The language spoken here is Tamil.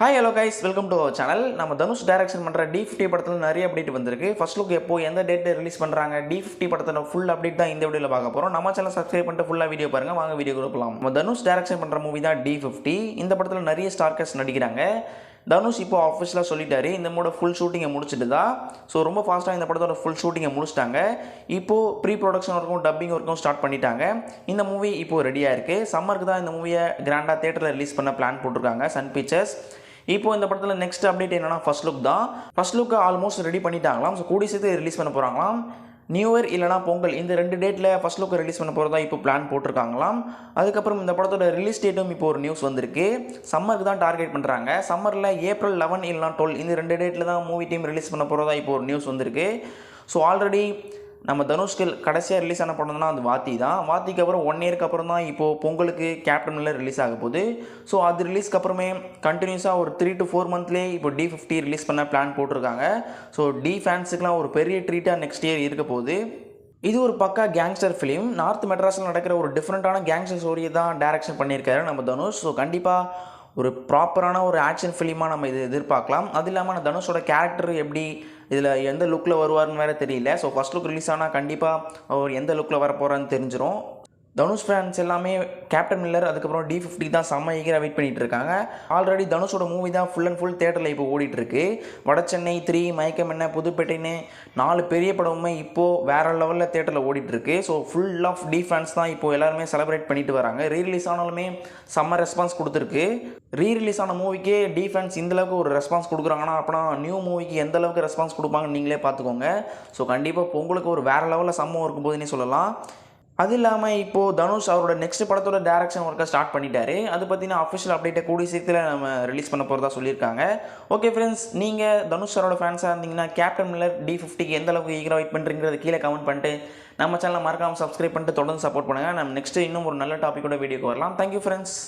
Hi hello guys welcome to our channel நம்ம தனுஷ் டைரக்ஷன் பண்ணுற டி ஃபிஃப்டி படத்தில் நிறைய அப்டேட் வந்திருக்கு. ஃபர்ஸ்ட் லுக் எப்போ எந்த டேட் ரிலீஸ் பண்ணுறாங்க டி ஃபிஃப்டி படத்தோட ஃபுல் அப்டேட் தான் இந்த வீடியோவில் பார்க்க போகிறோம் நம்ம சேனல் சப்ஸ்கிரைப் பண்ணிட்டு ஃபுல்லாக வீடியோ பாருங்க. வாங்க வீடியோ கொடுக்கலாம் நம்ம தனுஷ் டைரக்ஷன் பண்ணுற மூவி தான் டி ஃபிஃப்டி இந்த படத்தில் நிறைய ஸ்டார்கர்ஸ் நடிக்கிறாங்க. தனுஷ் இப்போ ஆஃபீஸில் சொல்லிட்டாரு. இந்த மூட ஃபுல் ஷூட்டிங்கை முடிச்சுட்டு தான். ஸோ ரொம்ப ஃபாஸ்ட்டாக இந்த படத்தோட ஃபுல் ஷூட்டிங்கை முடிச்சிட்டாங்க. இப்போது ப்ரீ ப்ரொடக்ஷன் ஒர்க்கும் டப்பிங் ஒர்க்கும் ஸ்டார்ட் பண்ணிட்டாங்க. இந்த மூவி இப்போது ரெடியாக இருக்குது சம்மருக்கு தான் இந்த மூவியை கிராண்டாக தேட்டரில் ரிலீஸ் பண்ண பிளான் போட்டிருக்காங்க சன் பிக்சர்ஸ் இப்போ இந்த படத்தில் நெக்ஸ்ட் அப்டேட் என்னன்னா ஃபர்ஸ்ட் லுக் தான். ஃபர்ஸ்ட் லுக்கை ஆல்மோஸ்ட் ரெடி பண்ணிட்டாங்களாம். ஸோ கூடி சேர்த்து ரிலீஸ் பண்ண போகிறாங்களாம் நியூ இயர் இல்லைனா பொங்கல். இந்த ரெண்டு டேட்டில் ஃபர்ஸ்ட் லுக்கை ரிலீஸ் பண்ண போகிறதா இப்போ பிளான் போட்டிருக்காங்களாம். அதுக்கப்புறம் இந்த படத்தோட ரிலீஸ் டேட்டும் இப்போ ஒரு நியூஸ் வந்திருக்கு. சம்மருக்கு தான் டார்கெட் பண்ணுறாங்க சம்மரில் ஏப்ரல் லெவன் இல்லைனா டுவெல் இந்த ரெண்டு டேட்டில் தான் மூவி டீம் ரிலீஸ் பண்ண போகிறதா இப்போ ஒரு நியூஸ் வந்திருக்கு. ஸோ ஆல்ரெடி நம்ம தனுஷ்க்கு கடைசியாக ரிலீஸ் ஆன படம்னா அது வாத்தி தான். வாத்திக்கு அப்புறம் ஒன் இயருக்கு அப்புறம் தான் இப்போது பொங்கலுக்கு கேப்டனில் ரிலீஸ் ஆக போகுது. ஸோ அது ரிலீஸ்க்கு அப்புறமே கண்டினியூஸாக ஒரு த்ரீ டு ஃபோர் மந்த்லேயே இப்போ டி ஃபிஃப்டி ரிலீஸ் பண்ண பிளான் போட்டிருக்காங்க. ஸோ டி ஃபேன்ஸுக்கெலாம் ஒரு பெரிய ட்ரீட்டாக நெக்ஸ்ட் இயர் இருக்க போகுது. இது ஒரு பக்கா கேங்ஸ்டர் ஃபிலிம் நார்த் மெட்ராஸில் நடக்கிற ஒரு டிஃப்ரெண்ட்டான கேங்ஸ்டர் ஸ்டோரியை தான் டேரக்ஷன் பண்ணியிருக்காரு நம்ம தனுஷ். ஸோ கண்டிப்பாக ஒரு ப்ராப்பரான ஒரு ஆக்ஷன் ஃபிலிமாக நம்ம இது எதிர்பார்க்கலாம். அது இல்லாமல் நான் தனுஷோட கேரக்டர் எப்படி இதில் எந்த லுக்கில் வருவார்னு வேறு தெரியல. ஸோ ஃபஸ்ட் லுக் ரிலீஸ் ஆனால் கண்டிப்பாக அவர் எந்த லுக்கில் வர போகிறான்னு தெரிஞ்சிடும் தனுஷ் ஃபேன்ஸ் எல்லாமே கேப்டன் மில்லர் அதுக்கப்புறம் டி ஃபிஃப்டி தான் செம்ம ஈகராக வெயிட் பண்ணிட்டு இருக்காங்க ஆல்ரெடி தனுஷோட மூவி தான் ஃபுல் அண்ட் ஃபுல் தேட்டரில் இப்போ ஓடிட்டு இருக்கு வட சென்னை த்ரீ மயக்கம் என்ன புதுப்பேட்டைன்னு நாலு பெரிய படமுமே இப்போது வேற லெவலில் தேட்டரில் ஓடிட்டு இருக்கு so full of D fans தான் இப்போ எல்லாருமே செலிப்ரேட் பண்ணிட்டு வராங்க. ரீரிலீஸ் ஆனாலுமே செம்ம ரெஸ்பான்ஸ் கொடுத்துருக்கு. ரீரிலீஸ் ஆன மூவிக்கே டி ஃபேன்ஸ் இந்தளவுக்கு ஒரு ரெஸ்பான்ஸ் கொடுக்குறாங்கன்னா அப்படின்னா நியூ மூவிக்கு எந்த அளவுக்கு ரெஸ்பான்ஸ் கொடுப்பாங்கன்னு நீங்களே பார்த்துக்கோங்க. ஸோ கண்டிப்பாக பொங்கலுக்கு ஒரு வேற லெவலில் சம்மம் இருக்கும்போதுன்னே சொல்லலாம். அது இல்லாமல் இப்போது தனுஷ் அவரோட நெக்ஸ்ட் படத்தோட டேரக்ஷன் ஒர்க்கை ஸ்டார்ட் பண்ணிட்டாரு. அது பார்த்தீங்கன்னா அஃபிஷியல் அப்டேட்டை கூடிய சீக்கிரத்தில் நம்ம ரிலீஸ் பண்ண போகிறதா சொல்லியிருக்காங்க. ஓகே ஃப்ரெண்ட்ஸ் நீங்கள் தனுஷ் சாரோட ஃபேன்ஸாக இருந்தீங்கன்னா கேப்டன் மில்லர் டி ஃபிஃப்டிக்கு எந்த அளவுக்கு ஈகராக வெயிட் பண்ணுறீங்கிறது கீழே கமெண்ட் பண்ணிட்டு நம்ம சேனலை மறக்காமல் சப்ஸ்கிரைப் பண்ணிட்டு தொடர்ந்து சப்போர்ட் பண்ணுங்கள் நம்ம நெக்ஸ்ட் இன்னும் ஒரு நல்ல டாப்பிக்கோட வீடியோக்கு வரலாம். Thank you friends